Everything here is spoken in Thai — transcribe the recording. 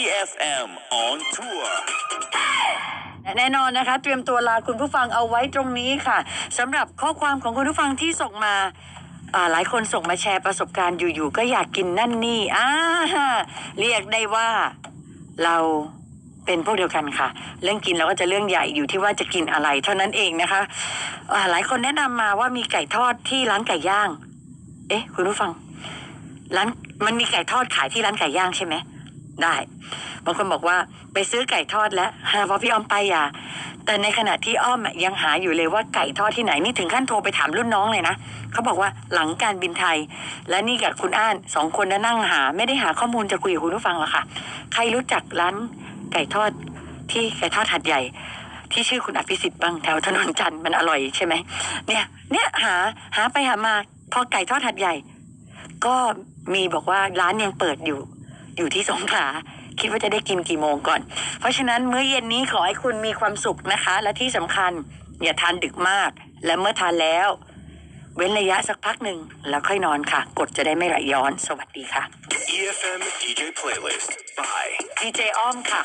EFM on tour แน่นอนนะคะ เตรียมตัวลาคุณผู้ฟังเอาไว้ตรงนี้ค่ะสำหรับข้อความของคุณผู้ฟังที่ส่งมาหลายคนส่งมาแชร์ประสบการณ์อยู่ๆก็อยากกินนั่นนี่อ่าเรียกได้ว่าเราเป็นพวกเดียวกันค่ะ เรื่องกินเราก็จะเรื่องใหญ่อยู่ที่ว่าจะกินอะไร เท่านั้นเองนะคะหลายคนแนะนำมาว่ามีไก่ทอดที่ร้านไก่ย่าง เอ๊ะ คุณผู้ฟัง ร้านมันมีไก่ทอดขายที่ร้านไก่ย่างใช่ไหม ได้บางคนบอกว่าไปซื้อไก่ทอดแล้วฮะเพราะพี่อ้อมไปอะแต่ในขณะที่อ้อมยังหาอยู่เลยว่าไก่ทอดที่ไหนนี่ถึงขั้นโทรไปถามรุ่นน้องเลยนะเขาบอกว่าหลังการบินไทย และนี่กับคุณอ้านสองคนนะนั่งหา ไม่ได้หาข้อมูลจะคุยกับคุณผู้ฟังหรอกค่ะ ใครรู้จักร้านไก่ทอดที่ไก่ทอดหัดใหญ่ ที่ชื่อคุณอภิสิทธิ์บ้างแถวถนนจันทร์มันอร่อยใช่ไหมเนี่ยเนี่ยหาหาไปหามาพอไก่ทอดหัดใหญ่ ก็มีบอกว่าร้านยังเปิดอยู่ อยู่ที่สงขลาคิดว่าจะได้กินกี่โมงก่อน เพราะฉะนั้นมื้อเย็นนี้ขอให้คุณมีความสุขนะคะ และที่สำคัญอย่าทานดึกมาก และเมื่อทานแล้ว เว้นระยะสักพักหนึ่งแล้วค่อยนอนค่ะ กดจะได้ไม่ไหลย้อน สวัสดีค่ะ EFM DJ playlist by ดีเจอ้อมค่ะ